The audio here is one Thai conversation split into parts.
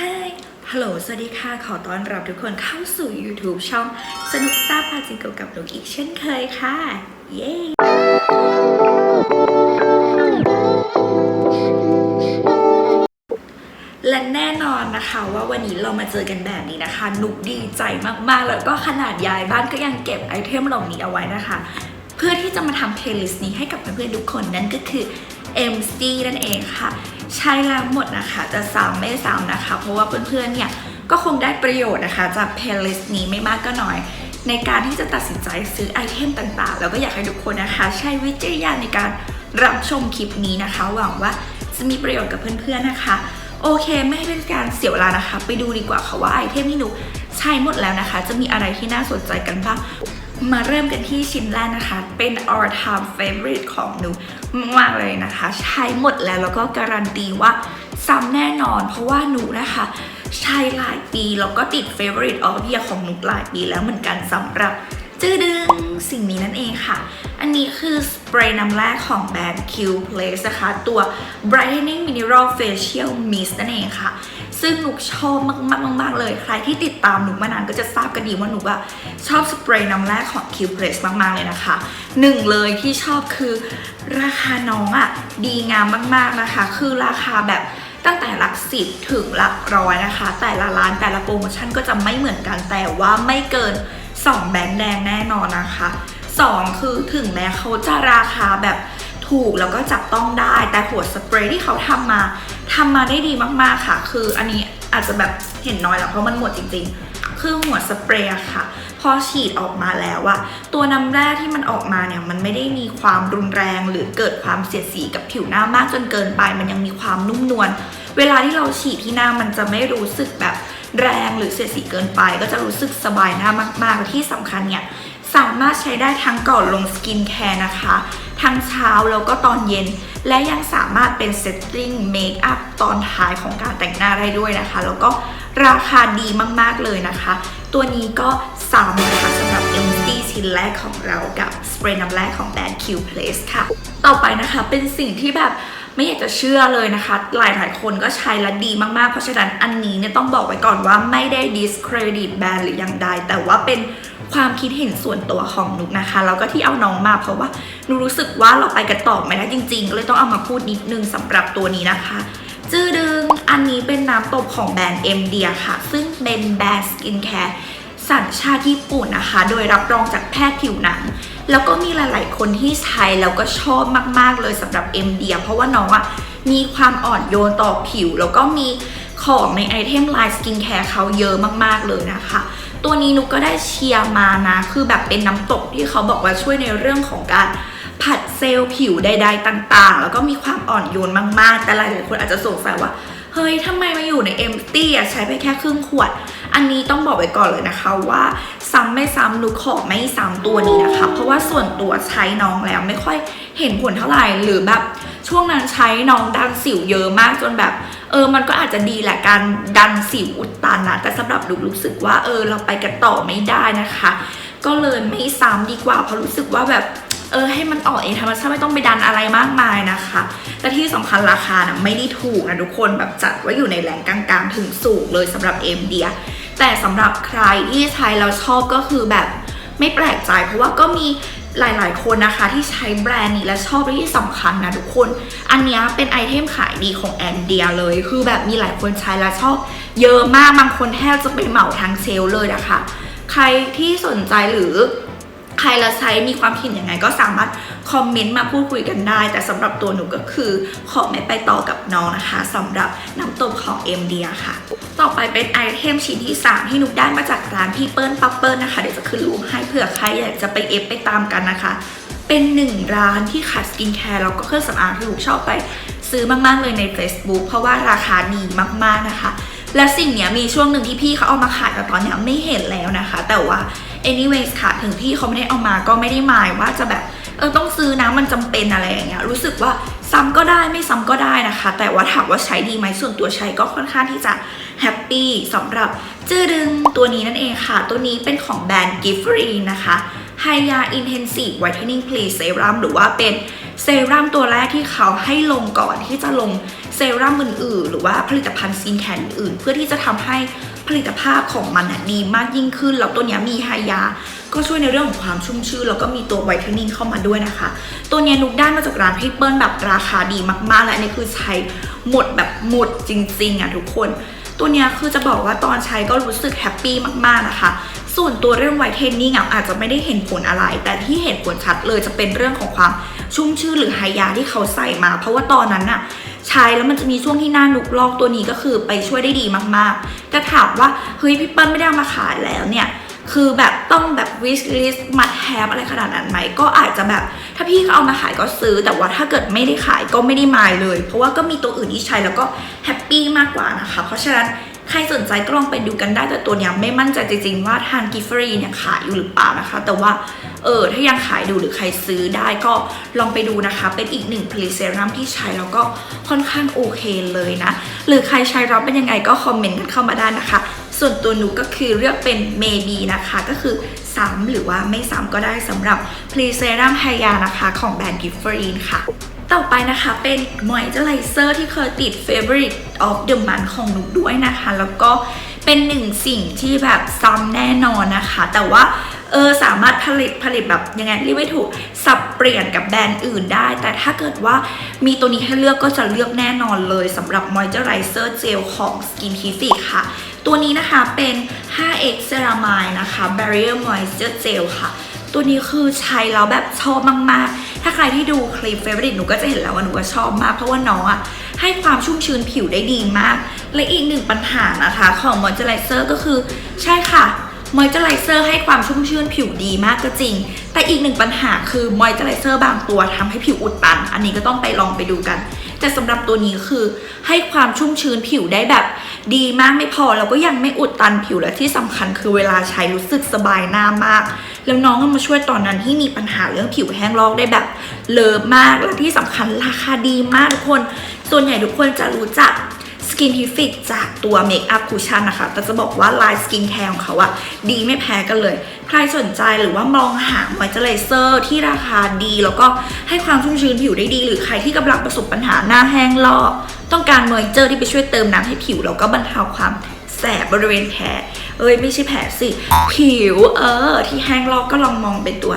Hi ฮัลโหล สวัสดีค่ะ ขอต้อนรับทุกคนเข้าสู่ YouTube ช่องสนุกซ่าพาจิงเกี่ยวกับนุกอีกเช่นเคยค่ะ เย้ และแน่นอนนะคะว่าวันนี้เรามาเจอกันแบบนี้นะคะ นุกดีใจมากๆ แล้วก็ขนาดย้ายบ้านก็ยังเก็บไอเทมเหล่านี้เอาไว้นะคะ เพื่อที่จะมาทำเพลย์ลิสต์นี้ให้กับเพื่อนๆทุกคนนั่นก็คือ MC นั่นเองค่ะ ใช่แล้วหมดนะคะ จะซ้ำไม่ซ้ำนะคะ เพราะว่าเพื่อนๆเนี่ยก็คงได้ประโยชน์นะคะ จากเพลย์ลิสต์นี้ไม่มากก็น้อย ในการที่จะตัดสินใจซื้อไอเทมต่างๆ แล้วก็อยากให้ทุกคนนะคะ ใช้วิจารณญาณในการรับชมคลิปนี้นะคะ หวังว่าจะมีประโยชน์กับเพื่อนๆนะคะโอเค ไม่ให้เป็นการเสียเวลานะคะ ไปดูดีกว่าค่ะว่าไอเทมที่หนูใช้หมดแล้วนะคะ จะมีอะไรที่น่าสนใจกันบ้าง มาเริ่มกันที่ชิ้นแรกนะคะ เป็น all time favorite ของหนูมากเลยนะคะ ใช้หมดแล้วแล้วก็การันตีว่าซ้ำแน่นอน เพราะว่าหนูนะคะ ใช้หลายปี แล้วก็ติด favorite of the year ของหนูหลายปีแล้วเหมือนกันสำหรับจื้อดึงสิ่งนี้นั่นเองค่ะ อันนี้คือสเปรย์น้ำแร่ของแบรนด์ Q Place นะคะ ตัว brightening mineral facial mist นั่นเองค่ะ ซึ่งหนูชอบมากๆมากๆเลย ใครที่ติดตามหนูมานานก็จะทราบกันดีว่าหนูอะชอบสเปรย์น้ำแร่ของ Q Place มากๆเลยนะคะหนึ่งเลยที่ชอบคือราคาน้องอะดีงามมากๆนะคะ คือราคาแบบตั้งแต่หลักสิบถึงหลักร้อยนะคะ แต่ละร้านแต่ละโปรโมชั่นก็จะไม่เหมือนกันแต่ว่าไม่เกิน 2 แบงค์แดงแน่นอนนะคะ 2 คือถึงแม้เขาจะราคาแบบ ถูกแล้วก็จับต้องได้ แต่หัวสเปรย์ที่เขาทำมาทำมาได้ดีมากๆค่ะ คืออันนี้อาจจะแบบเห็นน้อยแล้วเพราะมันหมดจริงๆ คือหัวสเปรย์ค่ะ พอฉีดออกมาแล้วอะตัวน้ำแร่ที่มันออกมาเนี่ยมันไม่ได้มีความรุนแรงหรือเกิดความเสียดสีกับผิวหน้ามากจนเกินไป มันยังมีความนุ่มนวลเวลาที่เราฉีดที่หน้ามันจะไม่รู้สึกแบบแรงหรือเสียดสีเกินไป ก็จะรู้สึกสบายหน้ามากๆและที่สำคัญเนี่ยสามารถใช้ได้ทั้งก่อนลงสกินแคร์นะคะ ทั้งเช้าแล้วก็ตอนเย็น และยังสามารถเป็นเซตติ้งเมคอัพตอนท้ายของการแต่งหน้าได้ด้วยนะคะ แล้วก็ราคาดีมากๆเลยนะคะ ตัวนี้ก็ซ้ำนะคะสำหรับ MC ชิ้นแรกของเรากับสเปรย์น้ำแร่ของแบรนด์ Q Place ค่ะ ต่อไปนะคะเป็นสิ่งที่แบบไม่อยากจะเชื่อเลยนะคะ หลายหลายคนก็ใช้และดีมากๆ เพราะฉะนั้นอันนี้เนี่ยต้องบอกไว้ก่อนว่าไม่ได้ discredit แบรนด์หรืออย่างใด แต่ว่าเป็น ความคิดเห็นส่วนตัวของนุกนะคะ แล้วก็ที่เอาน้องมาเพราะว่าหนูรู้สึกว่าเราไปกันต่อไม่ได้จริงๆก็เลยต้องเอามาพูดนิดนึงสำหรับตัวนี้นะคะ จื้อดึงอันนี้เป็นน้ำตบของแบรนด์เอ็มเดียค่ะ ซึ่งเป็นแบรนด์สกินแคร์สัญชาติญี่ปุ่นนะคะ โดยรับรองจากแพทย์ผิวหนัง แล้วก็มีหลาย ๆ คนที่ใช้แล้วก็ชอบมาก ๆ เลยสำหรับเอ็มเดียเพราะว่าน้องอะมีความอ่อนโยนต่อผิว แล้วก็มีของในไอเทมไลน์สกินแคร์เขาเยอะมาก ๆ เลยนะคะ ตัวนี้นุกก็ได้เชียร์มานะ คือแบบเป็นน้ำตกที่เขาบอกว่าช่วยในเรื่องของการผัดเซลล์ผิวใดๆต่างๆ แล้วก็มีความอ่อนโยนมากๆ แต่หลายๆคนอาจจะสงสัยว่า เฮ้ยทำไมมาอยู่ในเอ็มตี้อะใช้ไปแค่ครึ่งขวด อันนี้ต้องบอกไว้ก่อนเลยนะคะว่าซ้ำไม่ซ้ำนุกขอไม่ซ้ำตัวนี้นะคะ เพราะว่าส่วนตัวใช้น้องแล้วไม่ค่อยเห็นผลเท่าไหร่หรือแบบช่วงนั้นใช้น้องดันสิวเยอะมากจนแบบ เออมันก็อาจจะดีแหละการดันสิวอุดตันนะแต่สำหรับนุกรู้สึกว่าเออเราไปกันต่อไม่ได้นะคะ ก็เลยไม่ซ้ำดีกว่าเพราะรู้สึกว่าแบบเออให้มันออกเองธรรมชาติไม่ต้องไปดันอะไรมากมายนะคะ สำคัญราคานะไม่ได้ถูกนะทุกคนแบบจัดไว้อยู่ในแหล่งกลางๆ ถึงสูงเลยสำหรับเอ็มเดียแต่สำหรับใครที่ใช้แล้วชอบก็คือแบบไม่แปลกใจเพราะว่าก็มีหลายๆ คนนะคะที่ใช้แบรนด์นี้และชอบและที่สำคัญนะทุกคน อันนี้เป็นไอเทมขายดีของแอนเดียเลย คือแบบมีหลายคนใช้แล้วชอบเยอะมากบางคนแทบจะไปเหมาทางเซลเลยนะคะ ใครที่สนใจหรือ ใครละใช้มีความคิดยังไงก็สามารถคอมเมนต์มาพูดคุยกันได้ แต่สำหรับตัวหนูก็คือขอไม่ไปต่อกับน้องนะคะสำหรับน้ำตบของ m d ค่ะ ต่อไปเป็นไอเทมชิ้นที่ 3 ที่หนุกได้มาจากร้านพี่เปิ้ลปั๊บเปิ้ลนะคะ เดี๋ยวจะขึ้นรูปให้เผื่อใครอยากจะไปเอฟไปตามกันนะคะ เป็นหนึ่งร้านที่ขายสกินแคร์แล้วก็เครื่องสำอางที่หนูชอบไปซื้อมาก ๆ เลยใน Facebook เพราะว่าราคาดีมากๆนะคะ และสิ่งนี้มีช่วงหนึ่งที่พี่เขาเอามาขายแต่ตอนนี้ไม่เห็นแล้วนะคะ แต่ว่า anyways ค่ะถึงพี่เขาไม่ได้เอามาก็ไม่ได้หมายว่าจะแบบเออต้องซื้อนะมันจำเป็นอะไรอย่างเงี้ยรู้สึกว่าซ้ำก็ได้ไม่ซ้ำก็ได้นะคะ แต่ว่าถามว่าใช้ดีไหมส่วนตัวใช้ก็ค่อนข้างที่จะแฮปปี้สำหรับจื้อดึงตัวนี้นั่นเองค่ะ ตัวนี้เป็นของแบรนด์ Gift Free นะคะ h y a Intensive Whitening Play Serum หรือว่าเป็นเซรั่มตัวแรกที่เขาให้ลงก่อนที่จะลงเซรั่มอื่นๆ หรือว่าผลิตภัณฑ์สกินแคร์อื่น เพื่อที่จะทำให้ ผลิตภาพของมันน่ะดีมากยิ่งขึ้น แล้วตัวนี้มีไฮยา ก็ช่วยในเรื่องของความชุ่มชื่น แล้วก็มีตัวไวท์เทนนิ่งเข้ามาด้วยนะคะ ตัวนี้นุกได้มาจากร้านพี่เปิลแบบราคาดีมากๆ และอันนี่คือใช้หมดแบบหมดจริงๆอะทุกคน ตัวนี้คือจะบอกว่าตอนใช้ก็รู้สึกแฮปปี้มากๆนะคะส่วนตัวเรื่องไวท์เทนนิ่งอะอาจจะไม่ได้เห็นผลอะไร แต่ที่เห็นผลชัดเลยจะเป็นเรื่องของความชุ่มชื่นหรือไฮยาที่เขาใส่มา เพราะว่าตอนนั้นน่ะ ใช้แล้วมันจะมีช่วงที่หน้านุกลอกตัวนี้ก็คือไปช่วยได้ดีมากๆแต่ถามว่าเฮ้ยพี่เปิ้ลไม่ได้มาขายแล้วเนี่ยคือแบบต้องแบบ wish list มัดแฮปอะไรขนาดนั้นไหม ก็อาจจะแบบถ้าพี่เขาเอามาขายก็ซื้อ แต่ว่าถ้าเกิดไม่ได้ขายก็ไม่ได้มายเลย เพราะว่าก็มีตัวอื่นที่ใช้แล้วก็แฮปปี้มากกว่านะคะ เพราะฉะนั้น ใครสนใจก็ลองไปดูกันได้แต่ตัวเนี้ยไม่มั่นใจจริงๆว่าทางกิฟฟรีเนี่ยขายอยู่หรือเปล่านะคะ แต่ว่าเออถ้ายังขายดูหรือใครซื้อได้ก็ลองไปดูนะคะ เป็นอีกหนึ่งผลิตเซรั่มที่ใช้แล้วก็ค่อนข้างโอเคเลยนะ หรือใครใช้แล้วเป็นยังไงก็คอมเมนต์กันเข้ามาได้นะคะ ส่วนตัวหนูก็คือเลือกเป็น maybe นะคะก็คือซ้ำหรือว่าไม่ซ้ำก็ได้สำหรับ p r e s e r u m h y a นะคะ ของแบรนด์ g i f f e r i n ค่ะ ต่อไปนะคะเป็น moisturizer ที่เคยติด favorite of the month ของหนูด้วยนะคะ แล้วก็เป็นหนึ่งสิ่งที่แบบซ้ำแน่นอนนะคะ แต่ว่าเออสามารถผลิตผลิตแบบยังไงเรียกไม่ถูกสับเปลี่ยนกับแบรนด์อื่นได้ แต่ถ้าเกิดว่ามีตัวนี้ให้เลือกก็จะเลือกแน่นอนเลยสำหรับ moisturizer gel ของ Skin t i f i c ค่ะ ตัวนี้นะคะเป็น 5x ceramide นะคะ barrier moisture gel ค่ะ ตัวนี้คือใช้แล้วแบบชอบมากๆ ถ้าใครที่ดูคลิป favorite หนูก็จะเห็นแล้วว่าหนูก็ชอบมากเพราะว่าน้องอะให้ความชุ่มชื้นผิวได้ดีมาก และอีกหนึ่งปัญหานะคะของ moisturizer ก็คือใช่ค่ะ moisturizer ให้ความชุ่มชื้นผิวดีมากก็จริง แต่อีกหนึ่งปัญหาคือ moisturizer บางตัวทำให้ผิวอุดตัน อันนี้ก็ต้องไปลองไปดูกัน แต่สำหรับตัวนี้คือให้ความชุ่มชื้นผิวได้แบบ ดีมากไม่พอแล้วก็ยังไม่อุดตันผิวและที่สำคัญคือเวลาใช้รู้สึกสบายหน้ามาก แล้วน้องก็มาช่วยตอนนั้นที่มีปัญหาเรื่องผิวแห้งลอกได้แบบเลิฟมากและที่สำคัญราคาดีมากทุกคน ส่วนใหญ่ทุกคนจะรู้จัก สกินทิฟิกจากตัวเมคอัพคูชั่นนะคะ แต่จะบอกว่าลายสกินแคร์ของเขาอะดีไม่แพ้กันเลย ใครสนใจหรือว่ามองหามอยเจอไรเซอร์ที่ราคาดีแล้วก็ให้ความชุ่มชื้นผิวได้ดี หรือใครที่กำลังประสบปัญหาหน้าแห้งลอกต้องการมอยเจอร์ที่ไปช่วยเติมน้ำให้ผิว แล้วก็บรรเทาความแสบบริเวณแผล เอ้ยไม่ใช่แผลสิ ผิวเออ ที่แห้งลอกก็ลองมองเป็นตัว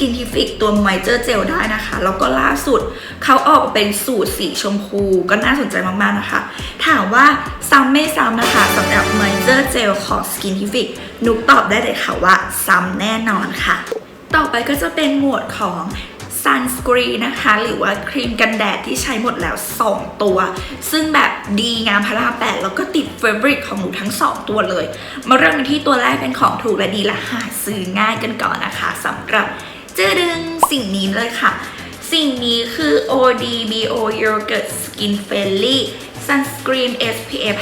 กินทิฟิกตัวไมเจอร์เจลได้นะคะ แล้วก็ล่าสุดเขาออกเป็นสูตรสีชมพูก็น่าสนใจมากๆนะคะ ถามว่าซ้ำไม่ซ้ำนะคะสำหรับไมเจอร์เจลของสกินทิฟิกนุกตอบได้เลยค่ะว่าซ้ำแน่นอนค่ะ ต่อไปก็จะเป็นหมวดของ sunscreen นะคะ หรือว่าครีมกันแดดที่ใช้หมดแล้ว 2 ตัว ซึ่งแบบดีงามพระรามแปดแล้วก็ติด favorite ของหนูทั้ง 2 ตัวเลย มาเริ่มกันที่ตัวแรกเป็นของถูกและดีและหาซื้อง่ายกันก่อนนะคะสำหรับ จะดึงสิ่งนี้เลยค่ะ สิ่งนี้คือ ODBO Yogurt Skin Friendly Sunscreen SPF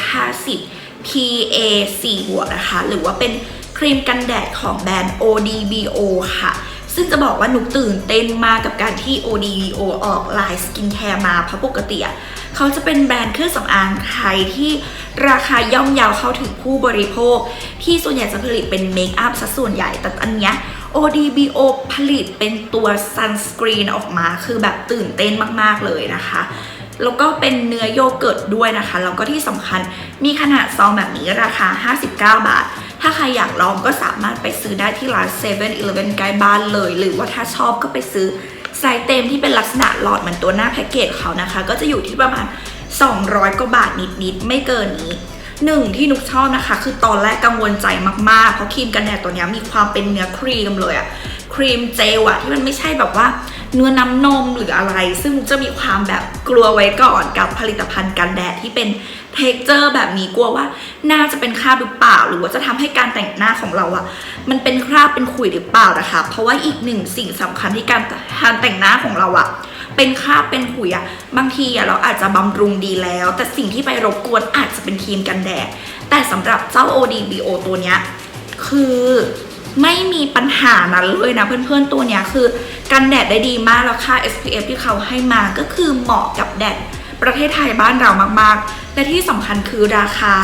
50 PA 4บวกนะคะ หรือว่าเป็นครีมกันแดดของแบรนด์ ODBO ค่ะ ซึ่งจะบอกว่าหนูตื่นเต้นมากกับการที่ ODBO ออกลายสกินแคร์มาเพราะปกติอะเขาจะเป็นแบรนด์เครื่องสำอางไทยที่ราคาย่อมเยาวเข้าถึงผู้บริโภค ที่ส่วนใหญ่จะผลิตเป็นเมคอัพซะส่วนใหญ่แต่อันเนี้ย ODBO ผลิตเป็นตัวซันสกรีนออกมา คือแบบตื่นเต้นมากๆเลยนะคะ แล้วก็เป็นเนื้อโยเกิร์ตด้วยนะคะ แล้วก็ที่สำคัญมีขนาดซองแบบนี้ราคา 59 บาท ถ้าใครอยากลองก็สามารถไปซื้อได้ที่ร้าน7 e เ e ่ e อใกล้บ้านเลย หรือว่าถ้าชอบก็ไปซื้อไซส์เต็มที่เป็นลักษณะหลอดเหมือนตัวหน้าแพ็กเกจเขานะคะ ก็จะอยู่ที่ประมาณ 200 กว่าบาทนิดๆ ไม่เกินนี้ หนึ่งที่นุกชอบนะคะ คือตอนแรกกังวลใจมากๆ เพราะครีมกันแดดตัวนี้มีความเป็นเนื้อครีมเลยอะครีมเจลอะที่มันไม่ใช่แบบว่าเนื้อน้ำนมหรืออะไร ซึ่งจะมีความแบบกลัวไว้ก่อนกับผลิตภัณฑ์กันแดดที่เป็นเทคเจอร์แบบนี้กลัวว่าน่าจะเป็นคราบหรือเปล่า หรือว่าจะทำให้การแต่งหน้าของเราอะมันเป็นคราบเป็นขุยหรือเปล่านะคะ เพราะว่าอีกหนึ่งสิ่งสำคัญที่การการแต่งหน้าของเราอะ เป็นคราบเป็นขุยอะบางทีอะเราอาจจะบำรุงดีแล้ว แต่สิ่งที่ไปรบกวนอาจจะเป็นครีมกันแดด แต่สำหรับเจ้า ODBO ตัวเนี้ยคือไม่มีปัญหานั้นเลยนะเพื่อนๆตัวเนี้ยคือกันแดดได้ดีมากแล้วค่า SPF ที่เขาให้มาก็คือเหมาะกับแดดประเทศไทยบ้านเรามากๆ และที่สำคัญคือราคา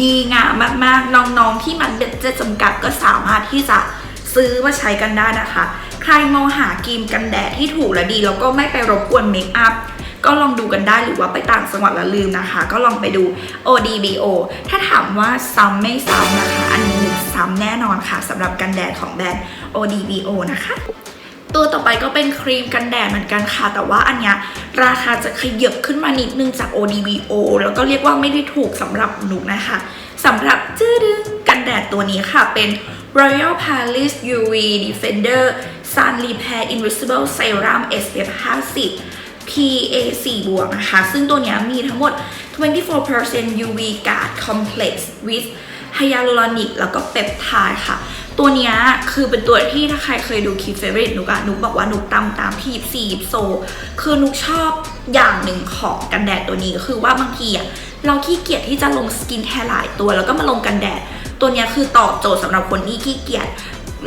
ดีงามมากๆ น้องๆที่มันเด็ดจะจำกัดก็สามารถที่จะซื้อมาใช้กันได้นะคะ ใครมองหาครีมกันแดดที่ถูกและดี แล้วก็ไม่ไปรบกวนเมคอัพก็ลองดูกันได้หรือว่าไปต่างจังหวัดแล้วลืมนะคะ ก็ลองไปดู ODBO ถ้าถามว่าซ้ำไม่ซ้ำนะคะ อันนี้ซ้ำแน่นอนค่ะสำหรับกันแดดของแบรนด์ ODBO นะคะตัวต่อไปก็เป็นครีมกันแดดเหมือนกันค่ะ แต่ว่าอันเนี้ยราคาจะขยับขึ้นมานิดนึงจาก ODBO แล้วก็เรียกว่าไม่ได้ถูกสำหรับหนูนะคะสำหรับจื้อดึงกันแดดตัวนี้ค่ะเป็น Royal Paris UV Defender Sun Repair Invisible Serum SPF 50 PA4 บวกนะคะ ซึ่งตัวนี้มีทั้งหมด 24% UV Guard Complex with Hyaluronic แล้วก็เปปไทด์ค่ะ ตัวนี้คือเป็นตัวที่ถ้าใครเคยดูคลิปเฟอรนนุกอะนุกบอกว่านุกตามตามที่ยิบซียิบโซ คือนุกชอบอย่างหนึ่งของกันแดดตัวนี้ก็คือว่าบางทีอะเราขี้เกียจที่จะลงสกินแคร์หลายตัว แล้วก็มาลงกันแดด ตัวนี้คือตอบโจทย์สำหรับคนที่ขี้เกียจ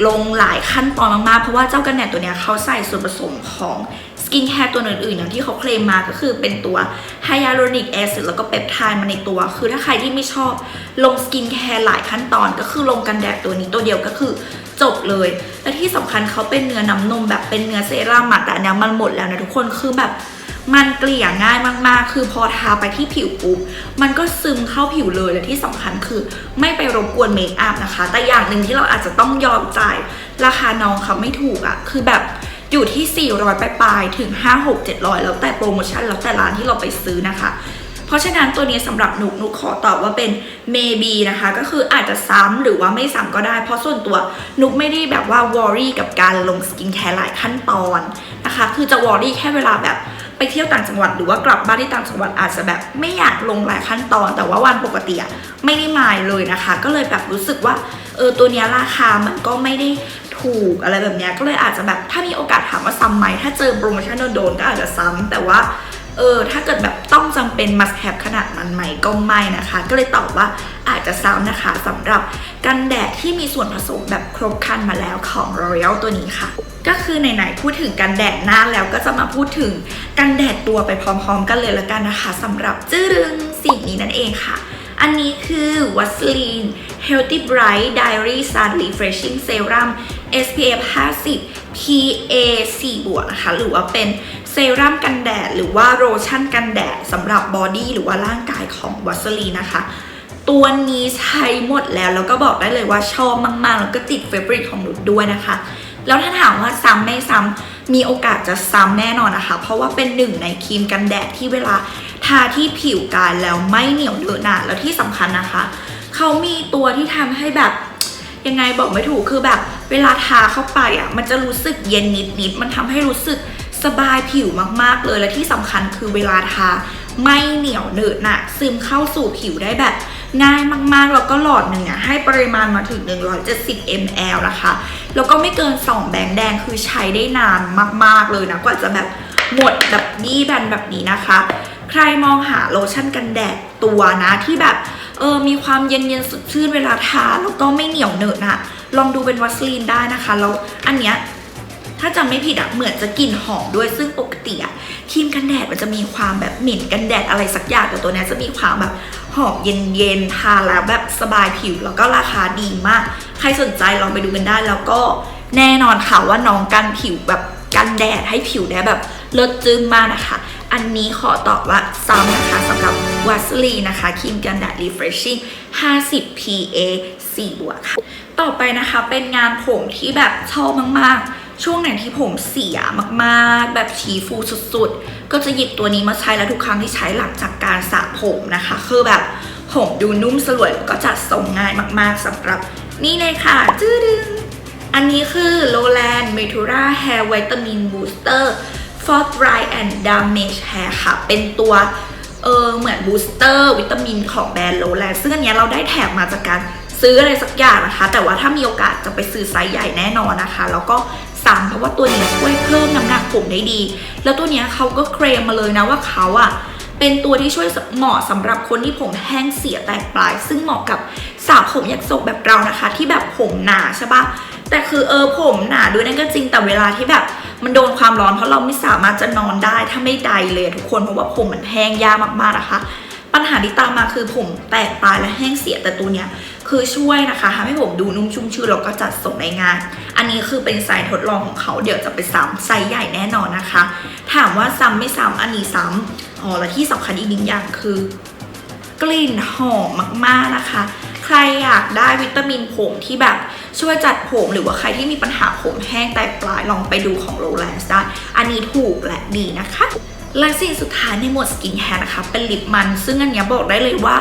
ลงหลายขั้นตอนมากๆ เพราะว่าเจ้ากันแดดตัวเนี้ยเขาใส่ส่วนผสมของสกินแคร์ตัวอื่นๆ อย่างที่เขาเคลมมาก็คือเป็นตัวไฮยาลูรอนิกแอซิดแล้วก็เปปไทด์มาในตัว คือถ้าใครที่ไม่ชอบลงสกินแคร์หลายขั้นตอน ก็คือลงกันแดดตัวนี้ตัวเดียวก็คือจบเลย และที่สำคัญเขาเป็นเนื้อน้ำนมแบบเป็นเนื้อเซรั่มอะแต่เนี้ยมันหมดแล้วนะทุกคนคือแบบ มันเกลี่ยง่ายมากๆ คือพอทาไปที่ผิวปุ๊บ มันก็ซึมเข้าผิวเลย และที่สำคัญคือไม่ไปรบกวนเมคอัพนะคะ แต่อย่างหนึ่งที่เราอาจจะต้องยอมจ่ายราคาน้องเขาไม่ถูกอะ่ะ คือแบบอยู่ที่ 400 ปลายๆ ถึง 5 6 700 แล้วแต่โปรโมชั่น แล้วแต่ร้านที่เราไปซื้อนะคะ เพราะฉะนั้นตัวนี้สำหรับหนุกหนุกขอตอบว่าเป็น maybe นะคะ ก็คืออาจจะซ้ำหรือว่าไม่ซ้ำก็ได้ เพราะส่วนตัวหนุกไม่ได้แบบว่า worry กับการลงสกินแคร์หลายขั้นตอนนะคะ คือจะ worry แค่เวลาแบบไปเที่ยวต่างจังหวัดหรือว่ากลับบ้านที่ต่างจังหวัดอาจจะแบบไม่อยากลงหลายขั้นตอน แต่ว่าวันปกติอะไม่ได้มายเลยนะคะ ก็เลยแบบรู้สึกว่าเออตัวนี้ราคามันก็ไม่ได้ถูกอะไรแบบนี้ก็เลยอาจจะแบบถ้ามีโอกาสถามว่าซ้ำไหมถ้าเจอโปรโมชั่นโดนก็อาจจะซ้ำแต่ว่า เออถ้าเกิดแบบต้องจำเป็น must have ขนาดนั้นไหมก็ไม่นะคะ ก็เลยตอบว่าอาจจะซ้ำนะคะสำหรับกันแดดที่มีส่วนผสมแบบครบคันมาแล้วของ L'Oreal ตัวนี้ค่ะ ก็คือไหนๆพูดถึงกันแดดหน้าแล้วก็จะมาพูดถึงกันแดดตัวไปพร้อมๆ กันเลยละกันนะคะสำหรับจื้อรึงสิ่งนี้นั่นเองค่ะอันนี้คือวัสลีน Healthy Bright Diary Sun Refreshing Serum SPF 50 PA 4บวกนะคะ หรือว่าเป็น เซรั่มกันแดดหรือว่าโลชั่นกันแดดสำหรับบอดี้หรือว่าร่างกายของวัสลีนนะคะ ตัวนี้ใช้หมดแล้ว แล้วก็บอกได้เลยว่าชอบมากๆ แล้วก็ติดเฟเวอริตของหนูด้วยนะคะ แล้วถ้าถามว่าซ้ำไม่ซ้ำมีโอกาสจะซ้ำแน่นอนนะคะ เพราะว่าเป็นหนึ่งในครีมกันแดดที่เวลาทาที่ผิวกายแล้วไม่เหนียวเนอะหนะแล้วที่สำคัญนะคะเขามีตัวที่ทำให้แบบยังไงบอกไม่ถูกคือแบบ เวลาทาเข้าไปอะมันจะรู้สึกเย็นนิดๆมันทำให้รู้สึก สบายผิวมากๆเลยและที่สำคัญคือเวลาทาไม่เหนียวเหนอะหนะซึมเข้าสู่ผิวได้แบบง่ายมากๆ แล้วก็หลอดหนึ่งอะให้ปริมาณมาถึง 170 ml นะคะ แล้วก็ไม่เกิน 2 แบงค์แดงคือใช้ได้นานมากๆเลยนะ กว่าจะแบบหมดแบบนี้แบนแบบนี้นะคะ ใครมองหาโลชั่นกันแดดตัวนะที่แบบเออมีความเย็นเย็นๆสดชื่นเวลาทาแล้วก็ไม่เหนียวเหนอะนะลองดูเป็นวัสลีนได้นะคะ แล้วอันเนี้ย ถ้าจำไม่ผิดอะเหมือนจะกลิ่นหอมด้วยซึ่งปกติอะครีมกันแดดมันจะมีความแบบเหม็นกันแดดอะไรสักอย่างแต่ตัวนี้จะมีความแบบหอมเย็นๆทาแล้วแบบสบายผิวแล้วก็ราคาดีมาก ใครสนใจลองไปดูกันได้ แล้วก็แน่นอนค่ะว่าน้องกันผิวแบบกันแดดให้ผิวได้แบบลิศจึ้งมากนะคะ อันนี้ขอตอบว่าซ้ำนะคะสำหรับวัสลีนะคะครีมกันแดด refreshing 50 PA 4 บวกค่ะ ต่อไปนะคะเป็นงานผมที่แบบชอบมากๆ ช่วงไหนที่ผมเสียมากๆ แบบชีฟูสุดๆ ก็จะหยิบตัวนี้มาใช้แล้วทุกครั้งที่ใช้หลังจากการสระผมนะคะ คือแบบผมดูนุ่มสลวยก็จัดทรงง่ายมากๆสำหรับนี่เลยค่ะจื้อดึงอันนี้คือ Lowland Metura Hair Vitamin Booster for Dry and Damaged Hair ค่ะ เป็นตัวเออเหมือนบูสเตอร์วิตามินของแบรนด์ Lowland ซึ่งอันเนี้ยเราได้แถมมาจากการ ซื้ออะไรสักอย่างนะคะ แต่ว่าถ้ามีโอกาสจะไปซื้อไซส์ใหญ่แน่นอนนะคะ แล้วก็สั่งเพราะว่าตัวนี้ช่วยเพิ่มน้ำหนักผมได้ดี แล้วตัวนี้เขาก็เคลมมาเลยนะว่าเขาอะเป็นตัวที่ช่วยเหมาะสำหรับคนที่ผมแห้งเสียแตกปลาย ซึ่งเหมาะกับสาวผมยักษ์ศกแบบเรานะคะ ที่แบบผมหนาใช่ปะแต่คือเออผมหนาด้วยนั่นก็จริงแต่เวลาที่แบบมันโดนความร้อนเพราะเราไม่สามารถจะนอนได้ถ้าไม่ใดเลยทุกคนเพราะว่าผมมันแห้งยากมากๆนะคะ ปัญหาที่ตามมาคือผมแตกปลายและแห้งเสียแต่ตัวเนี้ยคือช่วยนะคะทำให้ผมดูนุ่มชุ่มชื่นแล้วก็จัดส่งได้ง่ายอันนี้คือเป็นไซส์ทดลองของเขาเดี๋ยวจะไปซ้ำไซส์ใหญ่แน่นอนนะคะ ถามว่าซ้ำไม่ซ้ำอันนี้ซ้ำอ๋อและที่สำคัญอีกหนึ่งอย่างคือกลิ่นหอมมากๆนะคะ ใครอยากได้วิตามินผมที่แบบช่วยจัดผมหรือว่าใครที่มีปัญหาผมแห้งแตกปลายลองไปดูของโรแลนด์ได้ อันนี้ถูกและดีนะคะ และสิ่งสุดท้ายในหมวดสกินแคร์นะคะ เป็นลิปมัน ซึ่งอันนี้บอกได้เลยว่า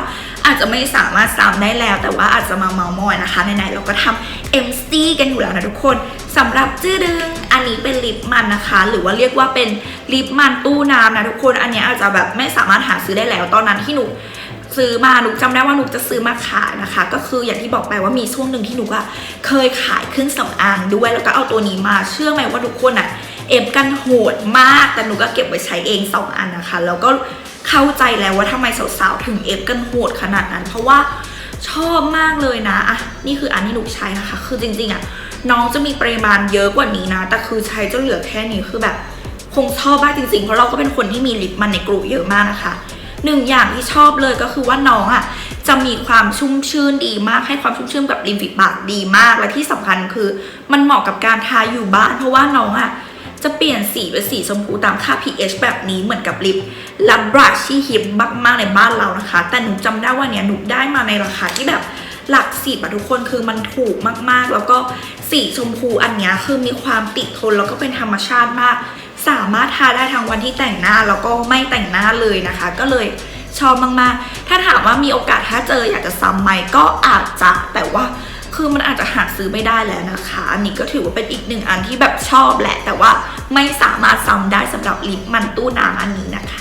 อาจจะไม่สามารถซ้ำได้แล้ว แต่ว่าอาจจะมาเมามอยนะคะไหนๆเราก็ทำเอ็มสตีกันอยู่แล้วนะทุกคนสำหรับจื้อดึงอันนี้เป็นลิปมันนะคะ หรือว่าเรียกว่าเป็นลิปมันตู้น้ำนะทุกคนอันนี้อาจจะแบบไม่สามารถหาซื้อได้แล้วตอนนั้นที่หนูซื้อมาหนูจำได้ว่าหนูจะซื้อมาขายนะคะ ก็คืออย่างที่บอกไปว่ามีช่วงหนึ่งที่หนูอะเคยขายเครื่องสำอางด้วยแล้วก็เอาตัวนี้มาเชื่อไหมว่าทุกคนอะ เอฟกันโหดมาก แต่หนูก็เก็บไว้ใช้เองสองอันนะคะ แล้วก็เข้าใจแล้วว่าทำไมสาวๆ ถึงเอฟกันโหดขนาดนั้น เพราะว่าชอบมากเลยนะอะนี่คืออันที่หนูใช้นะคะ คือจริงๆอะน้องจะมีปริมาณเยอะกว่านี้นะ แต่คือใช้จนเหลือแค่นี้คือแบบคงชอบมากจริงๆ เพราะเราก็เป็นคนที่มีลิปมันในกลุ่มเยอะมากนะคะหนึ่งอย่างที่ชอบเลยก็คือว่าน้องอะจะมีความชุ่มชื่นดีมากให้ความชุ่มชื่นกับริมฝีปากดีมากและที่สำคัญคือ มันเหมาะกับการทาอยู่บ้าน เพราะว่าน้องอะ จะเปลี่ยนสีเป็นสีชมพูตามค่า pH แบบนี้เหมือนกับลิปลับบรัชที่ฮิปมากๆในบ้านเรานะคะ แต่หนูจำได้ว่าเนี่ยหนูได้มาในราคาที่แบบหลักสิบอะทุกคนคือมันถูกมากๆ แล้วก็สีชมพูอันเนี้ยคือมีความติดทนแล้วก็เป็นธรรมชาติมาก สามารถทาได้ทั้งวันที่แต่งหน้าแล้วก็ไม่แต่งหน้าเลยนะคะ ก็เลยชอบมากๆ ถ้าถามว่ามีโอกาสถ้าเจออยากจะซ้ำไหมก็อาจจะแต่ว่า คือมันอาจจะหาซื้อไม่ได้แล้วนะคะ อันนี้ก็ถือว่าเป็นอีกหนึ่งอันที่แบบชอบแหละ แต่ว่าไม่สามารถซ้ำได้สำหรับลิปมันตู้น้ำอันนี้นะคะ